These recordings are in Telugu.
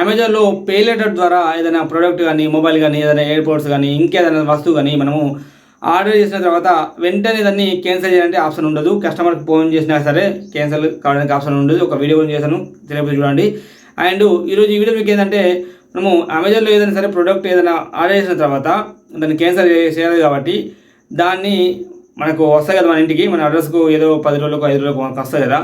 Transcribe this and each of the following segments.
అమెజాన్లో పే లెటర్ ద్వారా ఏదైనా ప్రోడక్ట్ కానీ మొబైల్ కానీ ఏదైనా ఎయిర్పోర్ట్స్ కానీ ఇంకేదైనా వస్తువు కానీ మనము ఆర్డర్ చేసిన తర్వాత వెంటనే దాన్ని క్యాన్సిల్ చేయాలంటే ఆప్షన్ ఉండదు. కస్టమర్కి ఫోన్ చేసినా సరే క్యాన్సిల్ కావడానికి ఆప్షన్ ఉండదు. ఒక వీడియో కూడా చేశాను. తెలియదు చూడండి. అండ్ ఈరోజు ఈ వీడియో మీకు ఏంటంటే మనము అమెజాన్లో ఏదైనా సరే ప్రోడక్ట్ ఏదైనా ఆర్డర్ చేసిన తర్వాత దాన్ని క్యాన్సిల్ చేయాలి కాబట్టి దాన్ని మనకు వస్తాయి కదా మన ఇంటికి. మన అడ్రస్కు ఏదో పది రోజులకు ఐదు రోజులకు మనకు వస్తాయి కదా.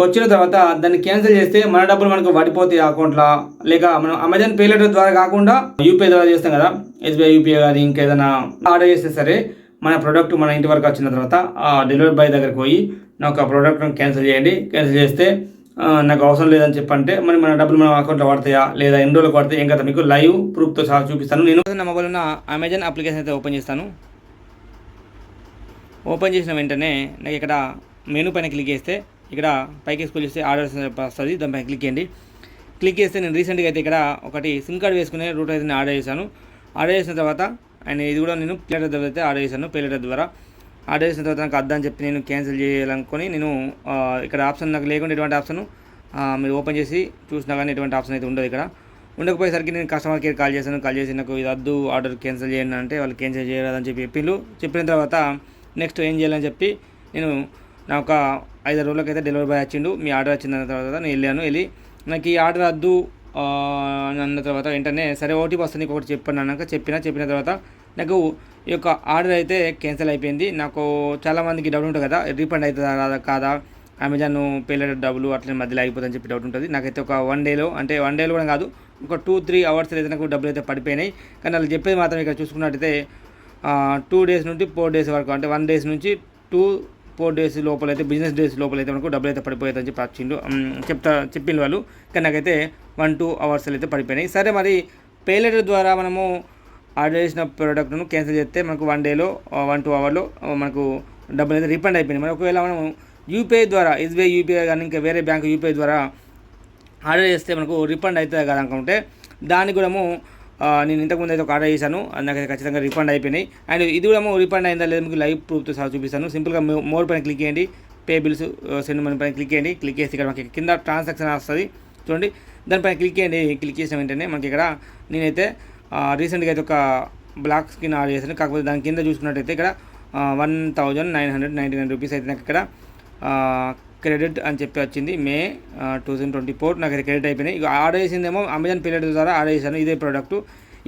వచ్చిన తర్వాత దాన్ని క్యాన్సిల్ చేస్తే మన డబ్బులు మనకు పడిపోతాయి అకౌంట్లో. లేక మనం అమెజాన్ పే లెటర్ ద్వారా కాకుండా యూపీఐ ద్వారా చేస్తాం కదా. ఎస్బీఐ యూపీఐ కానీ ఇంకేదైనా ఆర్డర్ చేస్తే సరే మన ప్రోడక్ట్ మన ఇంటి వరకు వచ్చిన తర్వాత ఆ డెలివరీ బాయ్ దగ్గరికి పోయి నాకు ఆ ప్రోడక్ట్ క్యాన్సిల్ చేయండి. క్యాన్సిల్ చేస్తే నాకు అవసరం లేదని చెప్పంటే మరి మన డబ్బులు మన అకౌంట్లో పడతాయా? లేదా ఎన్ని రోజులు పడతాయి? ఏం కదా మీకు లైవ్ ప్రూఫ్తో సహా చూపిస్తాను. నేను నా మొబైల్ ఉన్న అమెజాన్ అప్లికేషన్ అయితే ఓపెన్ చేస్తాను. ఓపెన్ చేసిన వెంటనే నాకు ఇక్కడ మెనూ పైన క్లిక్ చేస్తే ఇక్కడ పైకి స్కూల్ చేస్తే ఆర్డర్స్ వస్తుంది దానిపై క్లిక్ చేయండి. క్లిక్ చేస్తే నేను రీసెంట్గా అయితే ఇక్కడ ఒకటి సిమ్ కార్డ్ వేసుకునే రూట్ అయితే నేను ఆర్డర్ చేశాను. ఆర్డర్ చేసిన తర్వాత అండ్ ఇది కూడా నేను ప్లేటర్ ద్వారా అయితే ఆర్డర్ చేశాను ప్లేటర్ ద్వారా. ఆర్డర్ చేసిన తర్వాత నాకు అద్దని చెప్పి నేను క్యాన్సిల్ చేయాలనుకొని నేను ఇక్కడ ఆప్షన్ నాకు లేకుండా ఎటువంటి ఆప్షన్ మీరు ఓపెన్ చేసి చూసినా కానీ ఎటువంటి ఆప్షన్ అయితే ఉండదు ఇక్కడ. ఉండకపోయేసరికి నేను కస్టమర్ కేర్ కాల్ చేశాను. కాల్ చేసి నాకు ఇది వద్దు ఆర్డర్ క్యాన్సిల్ చేయండి అంటే వాళ్ళు క్యాన్సిల్ చేయరాదని చెప్పి చెప్పిండ్రు. చెప్పిన తర్వాత నెక్స్ట్ ఏం చేయాలని చెప్పి నేను నా ఒక ఐదు రోజులకైతే అయితే డెలివరీ బాయ్ వచ్చిండు. మీ ఆర్డర్ వచ్చిన తర్వాత నేను వెళ్ళాను. వెళ్ళి నాకు ఈ ఆర్డర్ వద్దు అని అన్న తర్వాత వెంటనే సరే ఓటీపీ వస్తుంది ఒకటి చెప్పాను అన్నాక చెప్పిన చెప్పిన తర్వాత నాకు ఈ యొక్క ఆర్డర్ అయితే క్యాన్సిల్ అయిపోయింది. నాకు చాలామందికి డౌట్ ఉంటుంది కదా రీఫండ్ అవుతుందా కాదా కాదా? అమెజాన్ పేలెట్ డబ్బులు అట్లా మధ్యలో అయిపోతుందని చెప్పి డౌట్ ఉంటుంది. నాకైతే ఒక వన్ డేలో అంటే వన్ డేలో కూడా కాదు ఒక టూ త్రీ అవర్స్ అయితే నాకు డబ్బులు అయితే పడిపోయినాయి. కానీ వాళ్ళు చెప్పేది మాత్రం ఇక్కడ చూసుకున్నట్టయితే టూ డేస్ నుండి ఫోర్ డేస్ వరకు అంటే వన్ డేస్ నుంచి టూ ఫోర్ డేస్ లోపల అయితే బిజినెస్ డేస్ లోపల అయితే మనకు డబ్బులు అయితే పడిపోతుందని చెప్పి వచ్చిండు చెప్తా చెప్పిండు వాళ్ళు. కానీ నాకైతే వన్ టూ అవర్స్ అయితే పడిపోయినాయి. సరే మరి పేలెటర్ ద్వారా మనము ఆర్డర్ చేసిన ప్రోడక్ట్ను క్యాన్సిల్ చేస్తే మనకు వన్ డేలో వన్ టూ అవర్లో మనకు డబ్బులు అయితే రీఫండ్ అయిపోయినాయి. మరి ఒకవేళ మనం యూపీఐ ద్వారా ఎస్బీఐ యూపీఐ కానీ ఇంకా వేరే బ్యాంక్ యూపీఐ ద్వారా ఆర్డర్ చేస్తే మనకు రిఫండ్ అవుతుంది కదా అనుకుంటే దానికి కూడా నేను ఇంతకుముందు అయితే ఒక ఆర్డర్ చేశాను. నాకు ఖచ్చితంగా రిఫండ్ అయిపోయినాయి. అండ్ ఇది కూడా రిఫండ్ అయిందా లేదా మీకు లైవ్ ప్రూఫ్తో సహా చూపిస్తాను. సింపుల్గా మోర్ పైన క్లిక్ చేయండి. పే బిల్స్ సెండ్ మనీ పైన క్లిక్ చేయండి. క్లిక్ చేసి ఇక్కడ మనకి కింద ట్రాన్సాక్షన్ వస్తుంది. చూడండి. దానిపైన క్లిక్ చేయండి. క్లిక్ చేసిన వెంటనే మనకి ఇక్కడ నేనైతే రీసెంట్గా అయితే ఒక బ్లాక్ స్క్రీన్ ఆర్డర్ చేశాను. కాకపోతే దాని కింద చూసుకున్నట్టయితే ఇక్కడ one thousand nine hundred ninety nine rupees అయితే నాకు ఇక్కడ క్రెడిట్ అని చెప్పి వచ్చింది. May two thousand twenty four నాకు అది క్రెడిట్ అయిపోయినాయి. ఇక ఆర్డర్ చేసిందేమో అమెజాన్ పేలెట్ ద్వారా ఆర్డర్ చేశాను. ఇదే ప్రోడక్ట్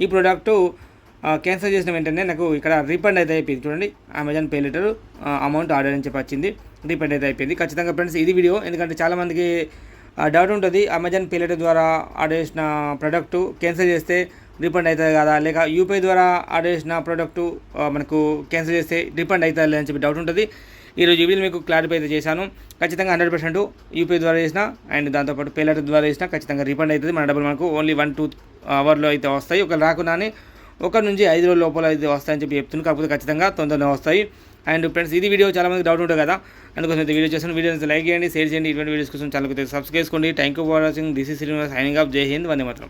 ఈ ప్రోడక్ట్ క్యాన్సిల్ చేసిన వెంటనే నాకు ఇక్కడ రీఫండ్ అయితే అయిపోయింది. చూడండి Amazon Pay Later amount order అని చెప్పి వచ్చింది. రీఫండ్ అయితే అయిపోయింది. ఖచ్చితంగా ఫ్రెండ్స్ ఇది వీడియో ఎందుకంటే చాలామందికి డౌట్ ఉంటుంది. అమెజాన్ పే లెటర్ ద్వారా ఆర్డర్ చేసిన ప్రోడక్ట్ క్యాన్సిల్ చేస్తే రీఫండ్ అవుతుంది కదా? లేక యూపీఐ ద్వారా ఆర్డర్ చేసిన ప్రోడక్ట్ మనకు క్యాన్సిల్ చేస్తే రీఫండ్ అవుతుంది అని చెప్పి డౌట్ ఉంటుంది. ఈరోజు ఈ వీడియో మీకు క్లారిఫై అయితే చేశాను. ఖచ్చితంగా హండ్రెడ్ పర్సెంట్ యూపీఐ ద్వారా చేసిన అండ్ దాంతోపాటు పేలర్ ద్వారా చేసిన ఖచ్చితంగా రీఫండ్ అవుతుంది. మన డబ్బులు మనకు ఓన్లీ వన్ టూ అవర్లో అయితే వస్తాయి. ఒకరు రాకుండానే ఒక నుంచి ఐదు రోజుల లోపల అయితే వస్తాయని చెప్పి చెప్తున్నాను కాకపోతే ఖచ్చితంగా తొందరగా వస్తాయి. అండ్ ఫ్రెండ్స్ ఇది వీడియో చాలా మంది డౌట్ ఉంటుంది కదా. అందుకోసం అయితే వీడియో చేస్తాను వీడియో లైక్ చేయండి షేర్ చేయండి. ఇటువంటి వీడియోస్ కోసం చాలా సబ్స్క్రైబ్ చేసుకోండి. Thank you for watching this is signing off జై హింద్ వందే మాత్రం